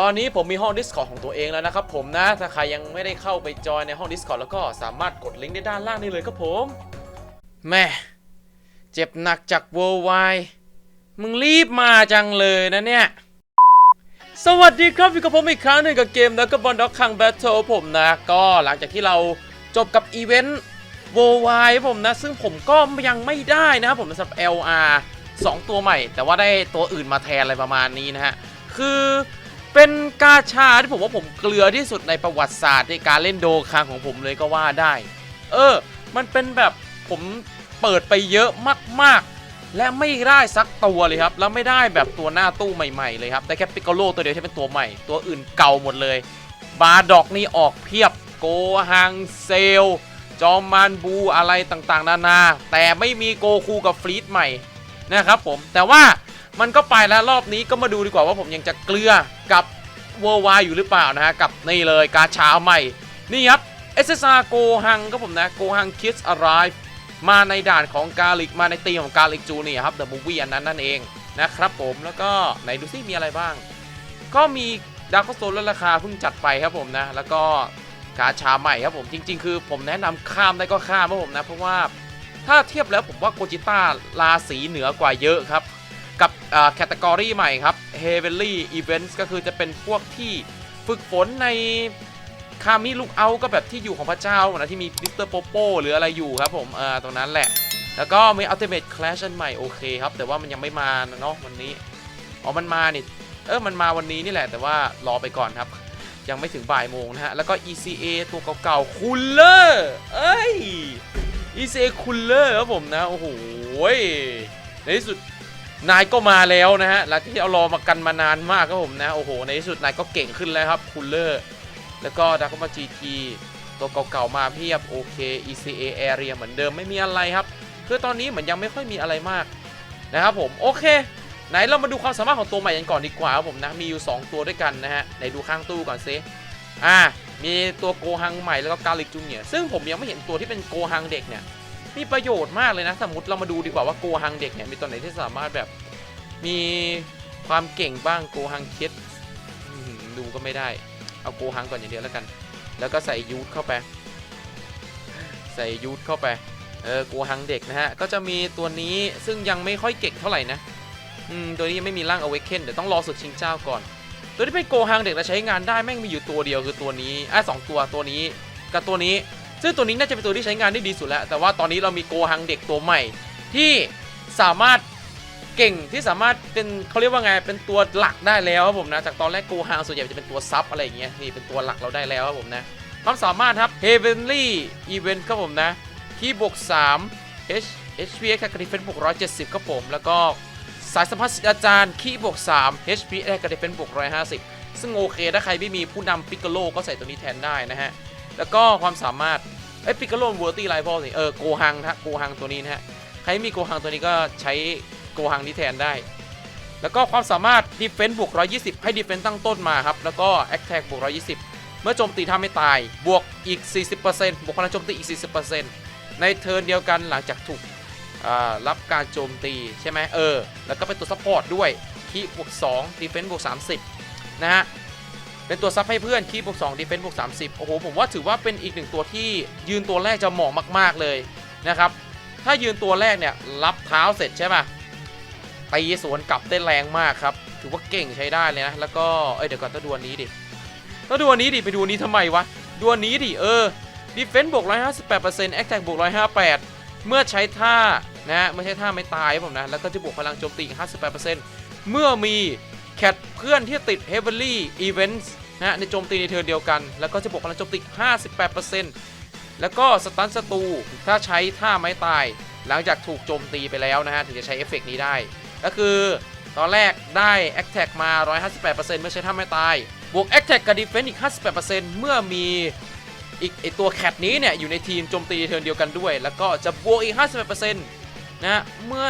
ตอนนี้ผมมีห้อง Discord ของตัวเองแล้วนะครับผมนะ ถ้าใครยังไม่ได้เข้าไปจอยในห้อง Discord แล้วก็สามารถกดลิงก์ได้ด้านล่างนี้เลยครับผมแม่เจ็บหนักจาก Worldwide มึงรีบมาจังเลยนะเนี่ย สวัสดีครับอยู่กับผมอีกครั้งหนึ่งกับเกมนะกับบอลด็อกคังแบทเทิลผมนะ ก็หลังจากที่เราจบกับอีเวนต์ Worldwide ผมนะ ซึ่งผมก็ยังไม่ได้นะครับผมสำหรับ LR 2 ตัวใหม่ แต่ว่าได้ตัวอื่นมาแทนอะไรประมาณนี้นะฮะ คือ เป็นกาชาที่ผมว่าผมเกลือที่สุดในประวัติศาสตร์ในการเล่นโดคังของผมเลยก็ว่าได้ เออ มันเป็นแบบผมเปิดไปเยอะมากๆ และไม่ได้สักตัวเลยครับ แล้วไม่ได้แบบตัวหน้าตู้ใหม่ๆเลยครับ ได้แค่ปิกโกโลตัวเดียวที่เป็นตัวใหม่ ตัวอื่นเก่าหมดเลย บาร์ดอกนี่ออกเพียบ โกฮังเซล จอมมานบูอะไรต่างๆ นานา แต่ไม่มีโกคูกับฟลีดใหม่นะครับผม แต่ว่ามันก็ไปแล้วรอบนี้ก็มาดูดีกว่าว่าผมยังจะเกลือ กับเวอร์วอยู่หรือเปล่านะฮะกับนี่เลยกาชาใหม่ นี่ครับ SSR โกฮังก็ผมนะโกฮัง Kids Arrive มาในด่านของกาลิกมาในตีมของกาลิกจูเนียครับ The Movie อันนั้นนั่นเองนะครับผมแล้วก็ไหนดูซิมีอะไรบ้าง ก็มีดาร์คโซลลดราคาเพิ่งจัดไปครับผมนะ แล้วก็กาชาใหม่ครับผมจริง ๆ คือผมแนะนำข้ามได้ก็ข้ามครับผมนะ เพราะว่าถ้าเทียบแล้วผมว่าโกจิต้าราศีเหนือกว่าเยอะครับ กับแคตตากรีใหม่ครับ Heavenly Events ก็คือจะเป็นพวกที่ฝึกฝนในคามิลูกเอาก็แบบที่อยู่ของพระเจ้านะที่มีมิสเตอร์โปโปหรืออะไรอยู่ครับผมเออตรงนั้นแหละ แล้วก็มี Ultimate Clash อันใหม่โอเคครับ แต่ว่ามันยังไม่มาเนาะวันนี้ อ๋อ มันมานี่ เออ มันมาวันนี้นี่แหละ แต่ว่ารอไปก่อนครับ ยังไม่ถึงบ่ายโมงนะฮะ แล้วก็ ECA ตัวเก่าๆคูลเลอร์เอ้ย ECA คูลเลอร์ครับผมนะ โอ้โหในที่สุด นายก็มาแล้วนะฮะหลังที่เอารอมากันมานานมากครับผมนะโอ้โหในที่สุดนายก็เก่งขึ้นแล้วครับคูลเลอร์แล้วก็ดักมา GT ตัวเก่าๆมาเพียบโอเค ECA Area เหมือนเดิมไม่มีอะไรครับ คือตอนนี้เหมือนยังไม่ค่อยมีอะไรมากนะครับผมโอเคไหนเรามาดูความสามารถของตัวใหม่กันก่อนดีกว่าครับผมนะมีอยู่ 2 ตัวด้วยกันนะฮะไหนดูข้างตู้ก่อนซิอ่ามีตัวโกฮังใหม่แล้วก็กาลิกจูเนียร์ซึ่งผมยังไม่เห็นตัวที่เป็นโกฮังเด็กเนี่ย มีประโยชน์มากเลยนะ สมมติเรามาดูดีกว่าว่าโกฮังเด็กเนี่ยมีตัวไหนที่สามารถแบบมีความเก่งบ้างโกฮังเคสอื้อหือดูก็ไม่ได้ เอาโกฮังก่อนอย่างเดียวแล้วกัน แล้วก็ใส่ยูทเข้าไป ใส่ยูทเข้าไป เออโกฮังเด็กนะฮะ ก็จะมีตัวนี้ซึ่งยังไม่ค่อยเก่งเท่าไหร่นะ อืม ตัวนี้ยังไม่มีร่างอเวกเคนเดี๋ยวต้องรอสุดชิงเจ้าก่อน ตัวที่เป็นโกฮังเด็กและใช้งานได้แม่งมีอยู่ตัวเดียวคือตัวนี้อะสองตัวตัวนี้ กับตัวนี้ ซึ่งตัวนี้น่าจะเป็นตัวที่ใช้งานได้ดีสุดแล้ว แต่ว่าตอนนี้เรามีโกฮังเด็กตัวใหม่ ที่สามารถเก่งที่สามารถเป็นเขาเรียกว่าไงเป็นตัวหลักได้แล้วครับผมนะจากตอนแรกโกฮังส่วนใหญ่จะเป็นตัวซับอะไรอย่างเงี้ยนี่เป็นตัวหลักเราได้แล้วครับผมนะความสามารถครับ Heavenly Event ครับผมนะที่บวก3 H HP X กับ Defense บวก170ครับผมแล้วก็สายสัมพันธ์อาจารย์คีย์บวก3 HP แรกกับ Defense บวก150 ซึ่งโอเค ถ้าใครไม่มีผู้นำปิกโกโลก็ใส่ตัวนี้แทนได้นะฮะ แล้วก็ความสามารถ ไอ้ปิกโกโลเวอร์ตี้ไลฟ์พอสิเออโกฮังนะโกฮังตัวนี้นะฮะใครมีโกฮังตัวนี้ก็ใช้โกฮังนี้แทนได้ แล้วก็ความสามารถ Defense บวก 120 ให้ Defense ตั้งต้นมาครับ แล้วก็ Attack บวก 120 เมื่อโจมตีถ้าไม่ตายบวกอีก 40%บวกพลังโจมตีอีก 40%ในเทิร์นเดียวกันหลังจากถูกรับการโจมตีใช่ไหมเออ แล้วก็เป็นตัวซัพพอร์ตด้วยคีบวก2ดีเฟนซ์บวก 30 นะฮะ เป็นตัวซับให้เพื่อนคีบวก2ดีเฟนซ์บวก30 โอ้โห ผมว่าถือว่าเป็นอีกหนึ่งตัวที่ยืนตัวแรกจะเหมาะมาก ๆ เลยนะครับ ถ้ายืนตัวแรกเนี่ยรับเท้าเสร็จใช่ป่ะตีสวนกลับได้แรงมากครับ ถือว่าเก่งใช้ได้เลยนะ แล้วก็ เอ้ยเดี๋ยวก่อนต้องดูอันนี้ดิต้องดูอันนี้ดิไปดูนี้ทำไมวะดูอันนี้ดิเออดีเฟนซ์บวก158% Attack บวก158 เมื่อใช้ท่านะฮะไม่ใช่ท่าไม่ตายผมนะ แล้วก็จะบวกพลังโจมตีอีก58%เมื่อมี แคทเพื่อนที่ติด Heavily Events นะฮะในโจมตีในเทิร์นเดียวกัน แล้วก็จะบวกพลังโจมตี 58%แล้วก็สตันศัตรูถ้าใช้ท่าไม้ตาย หลังจากถูกโจมตีไปแล้วนะฮะ ถึงจะใช้เอฟเฟกต์นี้ได้ ก็คือตอนแรกได้ Attack มา 158%เมื่อใช้ท่าไม้ตาย บวก Attack กับ Defense อีก 58%เมื่อมีอีกไอตัวแคทนี้เนี่ยอยู่ในทีมโจมตีเทิร์นเดียวกันด้วย แล้วก็จะบวกอีก 58%นะฮะเมื่อ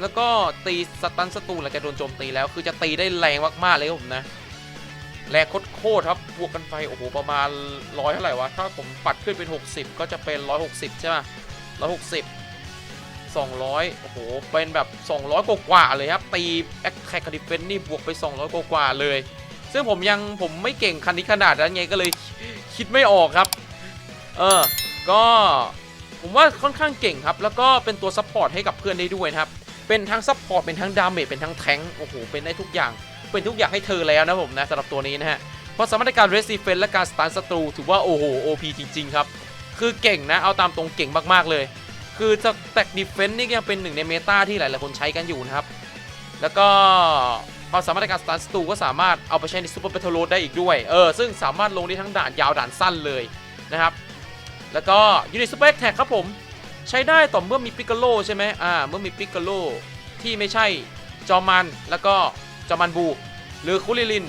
แล้วก็ตีสตันศัตรูหลังจากโดนโจมตีแล้ว คือจะตีได้แรงมากๆเลยผมนะ แรงโคตรครับบวกกันไปโอ้โหประมาณร้อยเท่าไหร่วะ ถ้าผมปัดขึ้นเป็น 60 ก็จะเป็น 160 ใช่ไหม160 200โอ้โห เป็นแบบ 200 กว่ากว่าเลยครับ ตีแอคแท็กดิเฟนนี่บวกไป 200กว่ากว่าเลย ซึ่งผมยังผมไม่เก่งคันนี้ขนาดนั้นไงก็เลยคิดไม่ออกครับ เออ ก็ผมว่าค่อนข้างเก่งครับ แล้วก็เป็นตัวซัพพอร์ตให้กับเพื่อนได้ด้วยนะครับ เป็นทั้งซัพพอร์ตเป็นทั้งดาเมจเป็นทั้งแทงโอ้โหเป็นได้ทุกอย่างเป็นทุกอย่างให้เธอแล้วนะผมนะสำหรับตัวนี้นะฮะเพราะสามารถในการเรสซีเฟนและการสตาร์ศัตรูถือว่าโอ้โห OP จริงๆครับคือเก่งนะเอาตามตรงเก่งมากๆเลย คือสแต็กดิเฟนนี่ยังเป็นหนึ่งในเมตาที่หลายๆคนใช้กันอยู่นะครับแล้วก็ความสามารถในการสตาร์ศัตรูก็สามารถเอาไปใช้ในซูเปอร์เปโทโรได้อีกด้วย เออ ซึ่งสามารถลงได้ทั้งด่านยาวด่านสั้นเลยนะครับ แล้วก็ยูนิตซูเปอร์แท็กครับผม ใช้ได้ต่อเมื่อมีปิก o โลใช่ไหมอ่าเมื่อมีปิก o โลที่ไม่ใช่จอมันแล้วก็จอมันบู หรือคุริลิน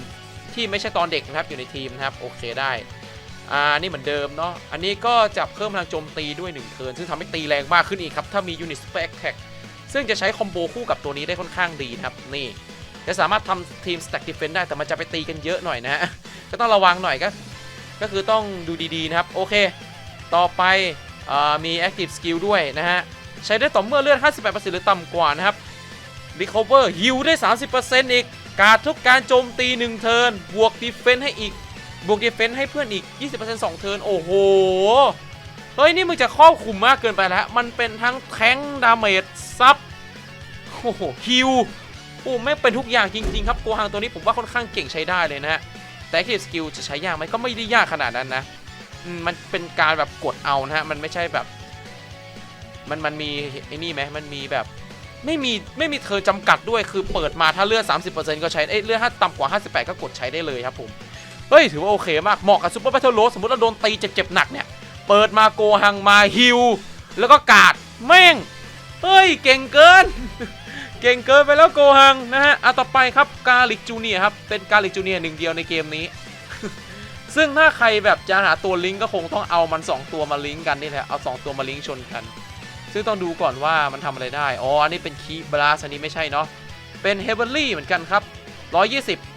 ที่ไม่ใช่ตอนเด็กนะครับอยู่ในทีมนะครับโอเคได้อ่านี่เหมือนเดิมเนาะอันนี้ก็จะเพิ่มพลังโจมตีด้วย1เทิร์นซึ่งทำให้ตีแรงมากขึ้นอีกครับถ้ามียูนิตสเปกแท็กซึ่งจะใช้คอมโบคู่กับตัวนี้ได้ค่อนข้างดีนะครับนี่จะสามารถทำทีมสแต็กดิเฟนได้แต่มันจะไปตีกันเยอะหน่อยนะฮะก็ต้องระวังหน่อยก็ก็คือต้องดูดีๆนะครับโอเค ต่อไป มี Active Skill ด้วยนะฮะ ใช้ได้ต่อเมื่อเลือด 58%หรือต่ำกว่านะครับ Recover Heal ได้ 30%อีก การทุกการโจมตี 1 เทิร์นบวก Defense ให้อีก บวก Defense ให้เพื่อนอีก 20% 2 เทิร์นโอ้โห เฮ้ย นี่มึงจะครอบคลุมมากเกินไปแล้ว มันเป็นทั้งแทงดาเมจซับโอ้โหฮิวโอ้แม่เป็นทุกอย่างจริง ๆ ครับโกฮังตัวนี้ผมว่าค่อนข้างเก่งใช้ได้เลยนะฮะแต่ Active Skill จะใช้ยากไหมก็ไม่ได้ยากขนาดนั้นนะ มันเป็นการแบบกดเอานะฮะ มันไม่ใช่แบบ มันมันมีไอ้นี่ไหมมันมีแบบ ไม่มีไม่มีเธอจำกัดด้วยคือเปิดมาถ้าเลือด 30%ก็ใช้เอ้ยเลือดถ้าต่ำกว่า 58 ก็กดใช้ได้เลยครับผม เฮ้ย ถือว่าโอเคมาก เหมาะกับซูเปอร์แบทเทิลโรสสมมติเราโดนตีเจ็บๆหนักเนี่ย เปิดมาโกหังมาฮิวแล้วก็กาดแม่ง เฮ้ย เก่งเกิน เก่งเกินไปแล้วโกหังนะฮะอะต่อไปครับกาลิกจูเนียครับเป็นกาลิกจูเนียหนึ่งเดียวในเกมนี้ ซึ่งถ้าใครแบบจะหาตัวลิงก์ก็คงต้องเอามัน 2 ตัวมาลิงก์กันนี่แหละเอา 2 ตัวมาลิงก์ชนกัน ซึ่งต้องดูก่อนว่ามันทำอะไรได้ อ๋อ อันนี้เป็นคีบลาสอันนี้ไม่ใช่เนาะ เป็นเฮเ e นลี่เหมือนกันครับ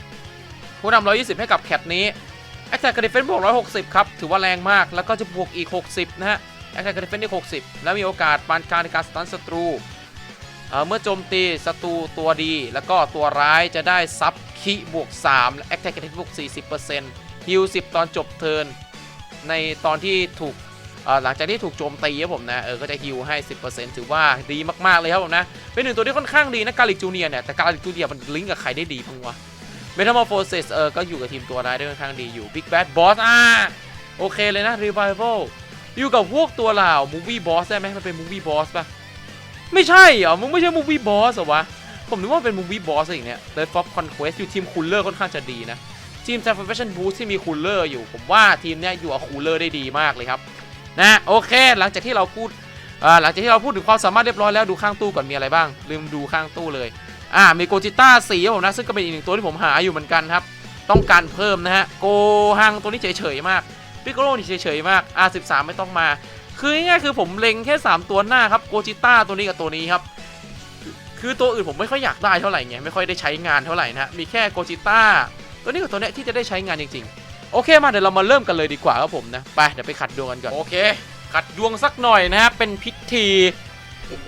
120 ผู้นำ120 ให้กับแคทนี้แอคแท็กกับดิเฟนซ์บวก160 ครับ ถือว่าแรงมาก แล้วก็จะบวกอีก 60 นะฮะแอคแท็กกับดิเฟนซ์อีก60 แล้วมีโอกาสปานกลารในการสตันศัตรูเมื่อโจมตีศัตรูตัวดี แล้วก็ตัวร้ายจะได้ซับคิบวก3และแอคแท็กกับดิเฟนบวก40% ฮิล10 ตอนจบเทิร์นในตอนที่ถูกหลังจากที่ถูกโจมตีครับผมนะเออก็จะฮิลให้ 10%ถือว่าดีมากๆเลยครับผมนะ เป็นหนึ่งตัวที่ค่อนข้างดีนะกาลิกจูเนียเนี่ย แต่กาลิกจูเนียมันลิงก์กับใครได้ดีบ้างวะเมทามอร์โฟเซสเออก็อยู่กับทีมตัวร้ายได้ค่อนข้างดีอยู่ Big Bad Boss อ่าโอเคเลยนะ Revival อยู่กับพวกตัวเหล่า Movie Boss ได้ไหมมันเป็น Movie Boss ป่ะไม่ใช่เหรอมึงไม่ใช่ Movie Boss เหรอวะผมนึกว่าเป็น Movie Boss อะไรอย่างเนี้ย Red Fox Conquest อยู่ทีมคูลเลอร์ค่อนข้างจะดีนะ ทีม San Fashion Boost ที่มีคูลเลอร์อยู่ ผมว่าทีมเนี้ยอยู่กับคูลเลอร์ได้ดีมากเลยครับนะโอเค หลังจากที่เราพูดหลังจากที่เราพูดถึงความสามารถเรียบร้อยแล้วดูข้างตู้ก่อนมีอะไรบ้าง ลืมดูข้างตู้เลยอ่ามีโกจิต้าสีผมนะซึ่งก็เป็นอีกหนึ่งตัวที่ผมหาอยู่เหมือนกันครับ ต้องการเพิ่มนะฮะโกฮังตัวนี้เฉยๆมากปิโกโลนี่เฉยๆมาก R13 ไม่ต้องมา คือง่ายๆคือผมเล็งแค่ 3 ตัวหน้าครับโกจิต้าตัวนี้กับตัวนี้ครับคือคือตัวอื่นผมไม่ค่อยอยากได้เท่าไหร่ไงไม่ค่อยได้ใช้งานเท่าไหร่นะมีแค่โกจิต้า ตัวนี้กับตัวนี้ที่จะได้ใช้งานจริงๆ โอเคมาเดี๋ยวเรามาเริ่มกันเลยดีกว่าครับผมนะ ไปเดี๋ยวไปขัดดวงกันก่อน โอเค ขัดดวงสักหน่อยนะฮะ เป็นพิธี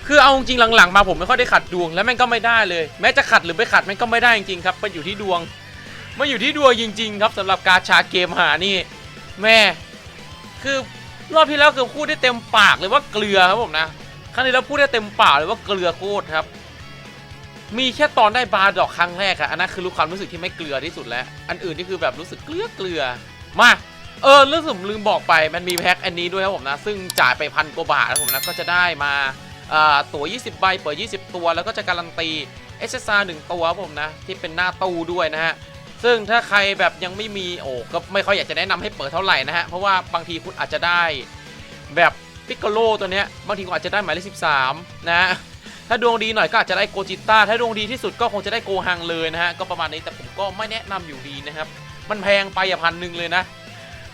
คือเอาจริงหลังๆ มาผมไม่ค่อยได้ขัดดวงแล้วแม่งก็ไม่ได้เลย แม้จะขัดหรือไม่ขัดแม่งก็ไม่ได้จริงๆครับมันอยู่ที่ดวงมันอยู่ที่ดวงจริง ๆ ครับสำหรับกาชาเกมหานี่ แม่ คือรอบที่แล้วคือพูดได้เต็มปากเลยว่าเกลือครับผมนะครั้งนี้เราพูดได้เต็มปากเลยว่าเกลือโคตรครับ มีแค่ตอนได้บาร์ดอกครั้งแรกอะอันนั้นคือรู้ความรู้สึกที่ไม่เกลือที่สุดแล้ว อันอื่นนี่คือแบบรู้สึกเกลือเกลือมา เออเรื่องผมลืมบอกไปมันมีแพ็คอันนี้ด้วยครับผมนะ ซึ่งจ่ายไปพันกว่าบาทครับผมนะก็จะได้มาตั๋ว 20 ใบ เปิด 20 ตัว แล้วก็จะการันตี SSR 1 ตัวครับผมนะ ที่เป็นหน้าตู้ด้วยนะฮะ ซึ่งถ้าใครแบบยังไม่มีโอ้ก็ไม่ค่อยอยากจะแนะนำให้เปิดเท่าไหร่นะฮะ เพราะว่าบางทีคุณอาจจะได้แบบปิกโกโลตัวเนี้ย บางทีคุณอาจจะได้หมายเลข13 นะ ถ้าดวงดีหน่อยก็อาจจะได้โกจิต้าถ้าดวงดีที่สุดก็คงจะได้โกฮังเลยนะฮะก็ประมาณนี้แต่ผมก็ไม่แนะนำอยู่ดีนะครับ มันแพงไปอย่าพันหนึ่งเลยนะ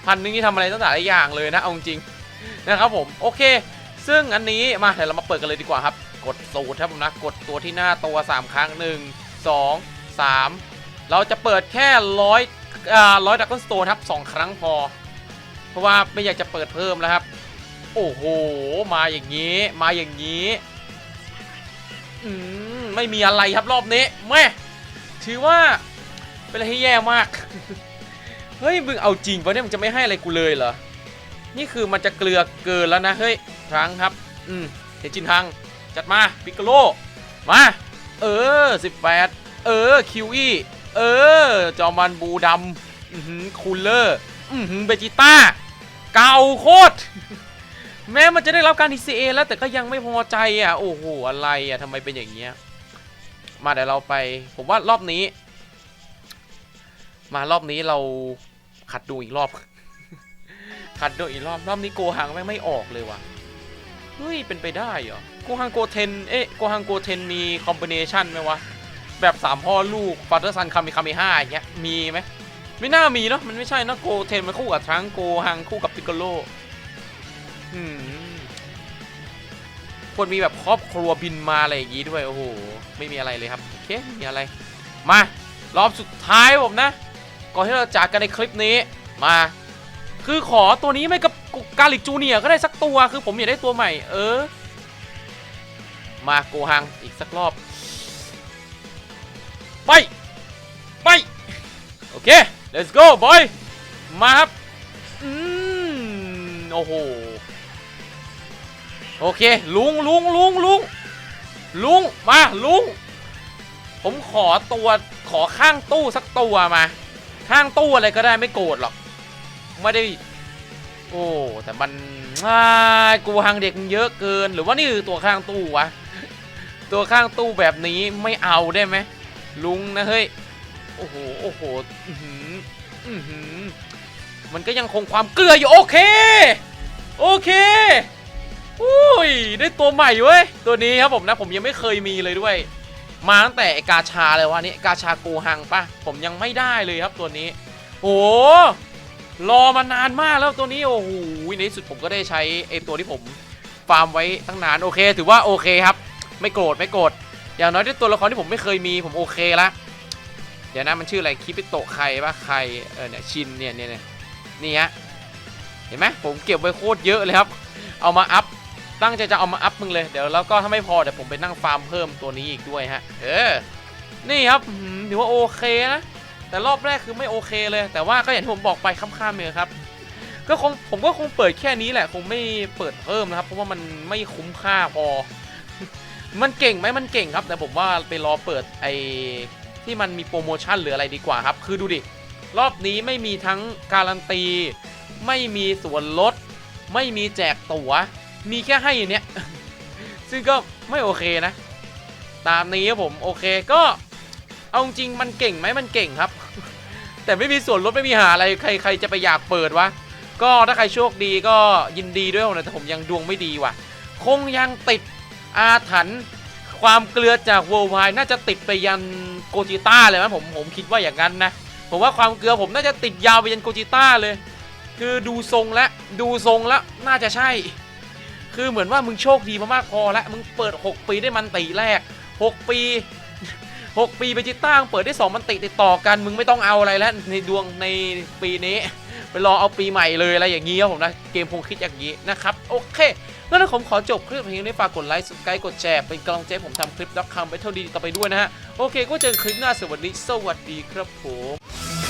พันหนึ่งนี่ทำอะไรตั้งแต่หลายอย่างเลยนะเอาจริงนะครับผมโอเค ซึ่งอันนี้มาเดี๋ยวเรามาเปิดกันเลยดีกว่าครับ กดสูตรครับผมนะกดตัวที่หน้าตัว 3 ครั้ง 1 2 3 เราจะเปิดแค่ร้อยอ่าร้อยดักเกิลสโตนครับ2ครั้งพอ เพราะว่าไม่อยากจะเปิดเพิ่มแล้วครับ โอ้โห มาอย่างนี้ มาอย่างนี้ ไม่มีอะไรครับรอบนี้แม่ถือว่าเป็นอะไรที่แย่มาก เฮ้ยมึงเอาจริงปะเนี่ยมึงจะไม่ให้อะไรกูเลยเหรอ นี่คือมันจะเกลือเกินแล้วนะเฮ้ยครั้งครับ อืมเห็นจินทังจัดมาปิกโลมา เออ 18 เออคิวอี้เออ จอมันบูดำคูลเลอร์อือหือเบจิต้า เก่าโคตร แม้มันจะได้รับการ TCA แล้วแต่ก็ยังไม่พอใจอะ โอ้โห อะไรอะทำไมเป็นอย่างเงี้ย มาเดี๋ยวเราไป ผมว่ารอบนี้ มารอบนี้เราขัดดูอีกรอบ ขัดดูอีกรอบ รอบนี้โกหังแม่งไม่ออกเลยว่ะ เฮ้ย เป็นไปได้เหรอ โกฮังโกเทน เอ๊ะ โกฮังโกเทนมีคอมบิเนชันไหมวะ แบบสามพ่อลูกฟาเตอร์ซันคามิคามิห้าอย่างเงี้ย มีไหม ไม่น่ามีเนาะ มันไม่ใช่นะโกเทนมันคู่กับทรังโกฮังคู่กับปิกโกโล ควรมีแบบครอบครัวบินมาอะไรอย่างงี้ด้วย โอ้โห ไม่มีอะไรเลยครับ โอเคไม่มีอะไร มารอบสุดท้ายผมนะ ก่อนที่เราจากกันในคลิปนี้ มา คือขอตัวนี้ไม่กับกาลิกจูเนียก็ได้สักตัว คือผมอยากได้ตัวใหม่ เออ มาโกฮังอีกสักรอบ ไป ไป โอเค let's go boy มาครับ อืม โอ้โห โอเค ลุงลุงลุงลุงลุงมาลุง ผมขอตัวขอข้างตู้สักตัวมา ข้างตู้อะไรก็ได้ไม่โกรธหรอก ไม่ได้ โอ้แต่มันอ่ากูหางเด็กมันเยอะเกิน หรือว่านี่คือตัวข้างตู้วะตัวข้างตู้แบบนี้ไม่เอาได้ไหมลุงนะเฮ้ยโอ้โหโอ้โหมันก็ยังคงความเกลืออยู่โอเค โอเค อุ้ยได้ตัวใหม่เว้ย ตัวนี้ครับผมนะผมยังไม่เคยมีเลยด้วย มาตั้งแต่กาชาเลยวะนี่กาชาโกหังปะผมยังไม่ได้เลยครับตัวนี้ โอ้รอมานานมากแล้วตัวนี้โอ้โหในที่สุดผมก็ได้ใช้ไอ้ตัวที่ผมฟาร์มไว้ตั้งนานโอเค ถือว่าโอเคครับ ไม่โกรธไม่โกรธอย่างน้อยด้วยตัวละครที่ผมไม่เคยมีผมโอเคละเดี๋ยวนะมันชื่ออะไรคิปิโตะใครปะใครเออเนี่ยชินเนี่ยเนี่ยเนี่ยนี่ฮะเห็นไหมผมเก็บไว้โคตรเยอะเลยครับ เอามาอัพ ตั้งใจจะเอามาอัพมึงเลยเดี๋ยวแล้วก็ถ้าไม่พอเดี๋ยวผมไปนั่งฟาร์มเพิ่มตัวนี้อีกด้วยฮะ เออ นี่ครับถือว่าโอเคนะ แต่รอบแรกคือไม่โอเคเลย แต่ว่าก็อย่างที่ผมบอกไปข้ามๆเลยครับ ก็คงผมก็คงเปิดแค่นี้แหละคงไม่เปิดเพิ่มนะครับ เพราะว่ามันไม่คุ้มค่าพอ มันเก่งไหมมันเก่งครับ แต่ผมว่าไปรอเปิดไอ้ที่มันมีโปรโมชั่นหรืออะไรดีกว่าครับ คือดูดิ รอบนี้ไม่มีทั้งการันตี ไม่มีส่วนลด ไม่มีแจกตั๋ว มีแค่ให้อย่างเนี้ย ซึ่งก็ไม่โอเคนะ ตามนี้ครับผมโอเคก็เอาจริงมันเก่งไหมมันเก่งครับ แต่ไม่มีส่วนลดไม่มีหาอะไรใครใครจะไปอยากเปิดวะก็ถ้าใครโชคดีก็ยินดีด้วยนะแต่ผมยังดวงไม่ดีว่ะ คงยังติดอาถรรพ์ความเกลือจากเวอร์ไวน่าจะติดไปยันโกจิต้าเลยมั้ยผมผมคิดว่าอย่างนั้นนะผมว่าความเกลือผมน่าจะติดยาวไปยันโกจิต้าเลย คือดูทรงแล้วดูทรงแล้วน่าจะใช่ คือเหมือนว่ามึงโชคดีมามากพอแล้วมึงเปิด 6 ปีได้มันตีแรก 6 ปี 6 ปีไปจิต้างเปิดได้ 2 มันติติดต่อกัน มึงไม่ต้องเอาอะไรแล้วในดวงในปีนี้ไปรอเอาปีใหม่เลยอะไรอย่างนี้ครับผมนะ เกมคงคิดอย่างนี้นะครับ โอเคงั้นผมขอจบคลิปเพียงนี้ฝากกดไลค์สกายกดแชร์เป็นกำลังใจผมทำคลิปด็อกคัมไปเท่าดีต่อไปด้วยนะฮะ โอเค ก็เจอกันคลิปหน้าสวัสดี สวัสดีครับผม